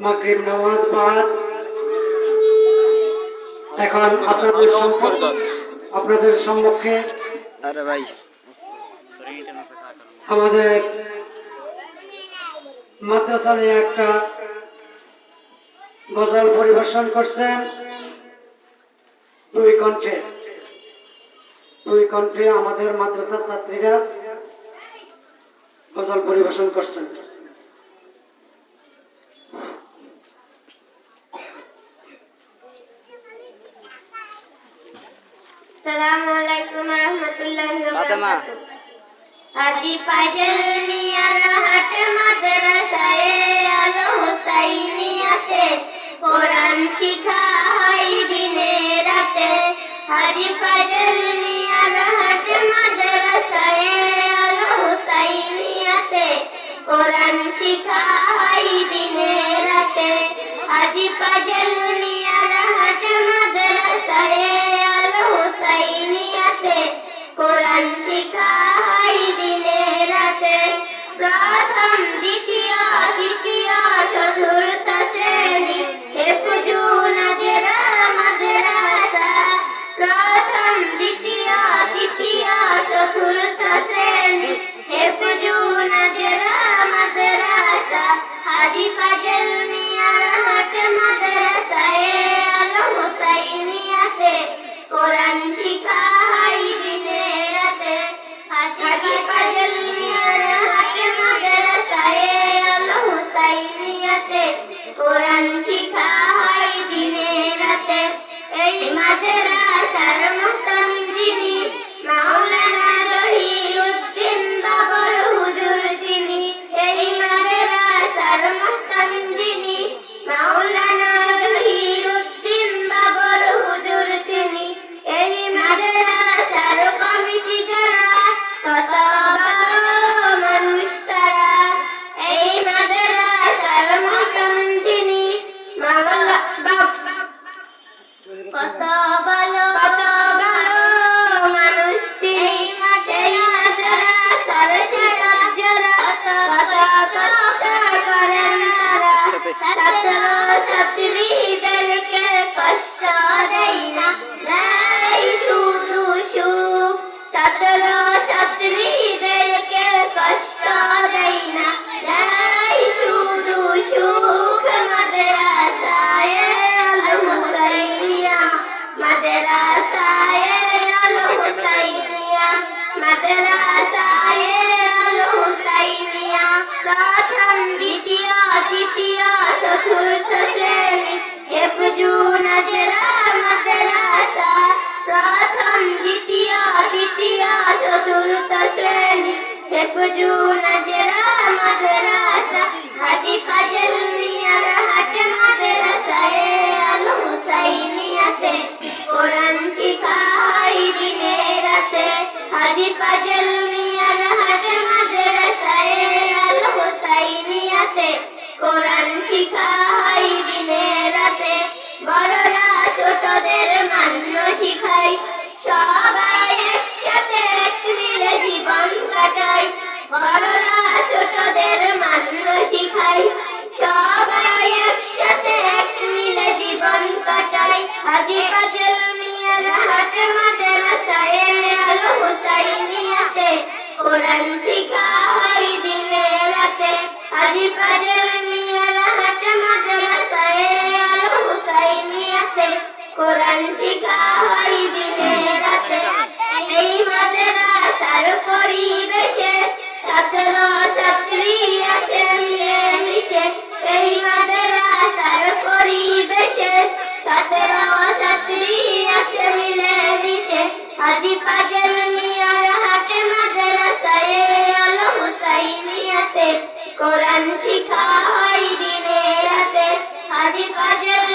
মাগরিব নামাজ বাদ। এখন আপনাদের সম্মুখে আপনাদের সম্মুখে আরে ভাই। আমাদের মাদ্রাসা নিয়ে একটা গজল পরিবেশন করছেন দুই কণ্ঠে। দুই কণ্ঠে আমাদের মাদ্রাসার ছাত্রীরা গজল পরিবেশন করছেন। সালামু আলাইকুম রহমতুল্লাহি ফাতেমা। আজি পাজল মিয়ার হাট মাদ্রাসায় আলো হুসাইনিয়াতে কোরআন শিখা হয় দিনে রাতে। হাজি পাজল মিয়ার হাট মাদ্রাসায় আলো হুসাইনিয়াতে কোরআন শিখা হয় দিনে রাতে। হাজি পাজল মিয়ার প্রথম, দ্বিতীয় তৃতীয় চতুর্থ শ্রেণি। হেফজু নাজরা মাদ্রাসা। প্রথম, দ্বিতীয় তৃতীয় চতুর্থ শ্রেণি। হেফজু নাজরা মাদ্রাসা। হাজি ফাজল মিয়ার হাট মাদ্রাসায় শিখা Yeah. শ্রেণি হেফজু নাজরা মাদ্রাসা হাজি ফাজল মিয়ার হাট মাদ্রাসায় আল হুসাইনিয়াতে কোরআন শিখা হয় দিনে রাতে হাজি ফাজল মিয়ার হাট মাদ্রাসায় আল কোরআন শিখা হয় কোরআন শিখা হয় দিনে রাতে হাজি ফাজল মিয়ার হাট মাদ্রাসায় আল হুসাইনিয়াতে কোরআন শিখা হয় দিনে রাতে এই মাদ্রাসার পরিবেশে ছাত্র ছাত্রী আছে মিলে মিশে এই মাদ্রাসার পরিবেশে ছাত্র ছাত্রী আছে মিলে মিশে হাজি ফাজল শিখা হয় দিনে রাতে। হাজি ফাজল